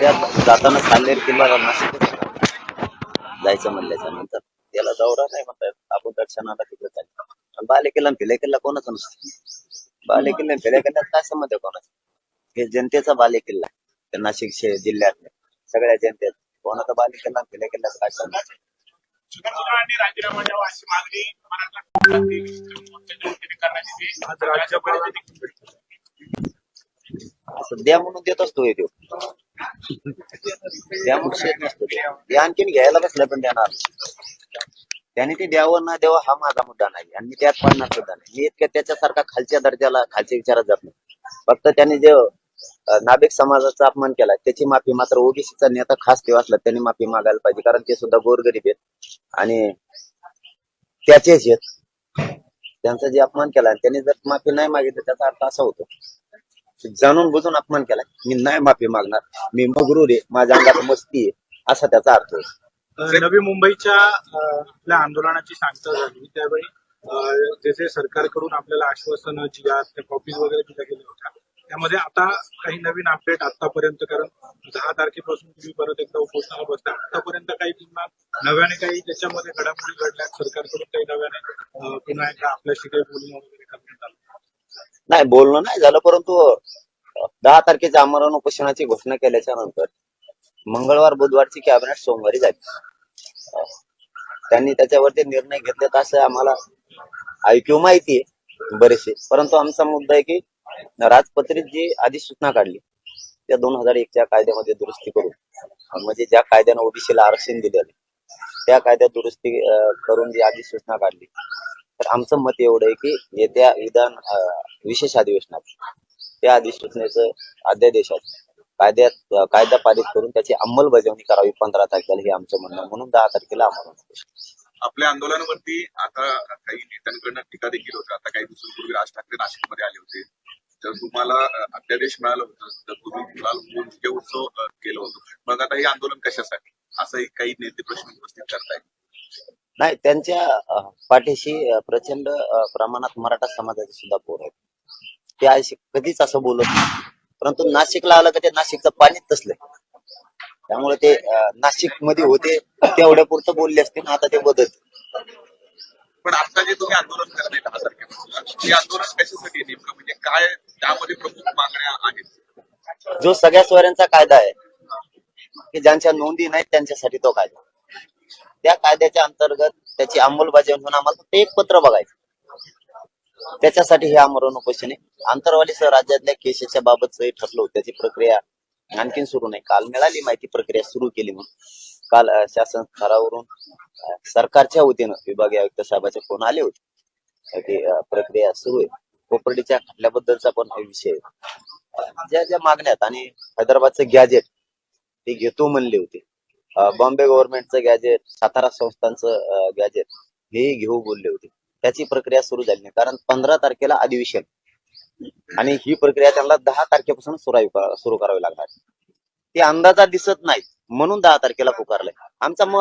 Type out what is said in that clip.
त्यात जाताना खाल्लेर किल्ला नाशिक जायचं म्हणल्याच्या नंतर त्याला दौरा नाही म्हणतात आपण दर्शनाला तिकडे जायचं आणि बाले किल्ला फिले किल्ला कोणाचा नसतो? बाले किल्ला फिले किल्ल्यात काय संबंध कोणाचा? हे जनतेचा बाले किल्ला आहे. त्या नाशिक शे- जिल्ह्यातल्या सगळ्या जनतेत. कोणाचा बाले किल्ला फिले किल्ल्यात काय संबंध. असं द्या म्हणून देत असतो हे देव आणखीन घ्यायला बसलं पण देणार त्याने ते द्यावं ना द्यावं हा माझा मुद्दा नाही. आणि मी त्यात पडणार सुद्धा नाही. मी इतक्या त्याच्यासारखा खालच्या दर्जाला खालच्या विचारात जात नाही. फक्त त्याने जे नाभिक समाजाचा अपमान केला त्याची माफी मात्र ओबीसीचा नेता खास तेव्हा असला त्यांनी माफी मागायला पाहिजे. कारण ते सुद्धा गोरगरीब आहेत. आणि त्याचेच आहेत. त्यांचा जे अपमान केला त्यांनी जर माफी नाही मागितली त्याचा अर्थ असा होतो जाणून बुजून अपमान केला. मी नाही माफी मागणार. मी मगरूर आहे. माझ्या अंगात मस्ती आहे. असा त्याचा अर्थ नवी मुंबईच्या आपल्या आंदोलनाची सांगता झाली. त्यावेळी अ, सरकारकडून आपल्याला आश्वासन जी कॉपीज वगैरे दिल्या गेल्या होत्या. त्यामध्ये आता काही नवीन अपडेट आतापर्यंत कारण दहा तारखेपासून तुम्ही परत एकदा उपोषणाला बसता. आतापर्यंत काही पुन्हा नव्याने काही त्याच्यामध्ये घडामोडी घडल्या सरकारकडून काही नव्याने पुन्हा एकदा आपल्याशी काही बोलणं वगैरे नाही बोलणं नाही झालं परंतु दहा तारखेच्या आमरण उपोषणाची घोषणा केल्याच्यानंतर मंगळवार बुधवारची कॅबिनेट सोमवारी झाली. त्यांनी त्याच्यावरती निर्णय घेतलेत असं आम्हाला ऐकू माहिती आहे बरेचसे. परंतु आमचा मुद्दा आहे की राजपत्रित जी अधिसूचना काढली. त्या दोन हजार एकच्या कायद्यामध्ये दुरुस्ती करून म्हणजे ज्या कायद्यानं ओबीसीला आरक्षण दिलेलं त्या कायद्यात दुरुस्ती करून जी अधिसूचना काढली तर आमचं मत एवढं आहे की येत्या विधान विशेष अधिवेशनात त्या अधिसूचनेचं अध्यादेशात कायद्यात कायदा पारित करून त्याची अंमलबजावणी करावी पंधरा तारखेला हे आमचं म्हणणं म्हणून दहा तारखेला आम्हाला आपल्या आंदोलनावरती आता काही नेत्यांकडनं टीका देखील होत्या आता काही दिवसांपूर्वी राज ठाकरे नाशिकमध्ये आले होते. तर तुम्हाला अध्यादेश मिळालं होतं. तर तुम्ही उत्सव केलं होतं. मग आता हे आंदोलन कशासाठी? असंही काही नेते प्रश्न उपस्थित करतायत. नाही त्यांच्या पाठीशी प्रचंड प्रमाणात मराठा समाजाचे सुद्धा पोर आहेत. ते अशी कधीच असं बोलत नाही. परंतु नाशिकला आलं का ते नाशिकचं पाणीच तसलंय त्यामुळे ते नाशिकमध्ये होते तेवढ्या पुरतं बोलले असते ना आता ते बदलते. पण आता जे तुम्ही आंदोलन हे आंदोलन कशासाठी नेमकं? म्हणजे काय त्यामध्ये प्रमुख मागण्या आहेत? जो सगळ्या सोयऱ्यांचा कायदा आहे की ज्यांच्या नोंदी नाहीत त्यांच्यासाठी तो कायदा त्या कायद्याच्या अंतर्गत त्याची अंमलबजावणी होऊन आम्हाला फक्त एक पत्र बघायचं. त्याच्यासाठी हे आमरण उपोषण आहे आंतरवाली राज्यातल्या केसेसच्या बाबत ठरलं होतं. त्याची प्रक्रिया आणखीन सुरू नाही. काल मिळाली माहिती प्रक्रिया सुरू केली म्हणून. काल शासन स्तरावरून सरकारच्या वतीनं विभागीय आयुक्त साहेबाचे फोन आले होते. ती प्रक्रिया सुरू आहे. कोपर्डीच्या खटल्याबद्दलचा पण विषय आहे. ज्या ज्या मागण्यात आणि हैदराबादचं गॅजेट ते घेतो म्हणले होते. बॉम्बे गव्हर्नमेंटचं गॅजेट सातारा संस्थांचं गॅजेट हे घेऊ बोलले होते. त्याची प्रक्रिया सुरू झाली नाही. कारण पंधरा तारखेला अधिवेशन. आणि ही प्रक्रिया त्यांना दहा तारखेपासून सुरू करावी लागणार. ते अंदाजात दिसत नाही म्हणून दहा तारखेला पुकारलंय. आमचा मत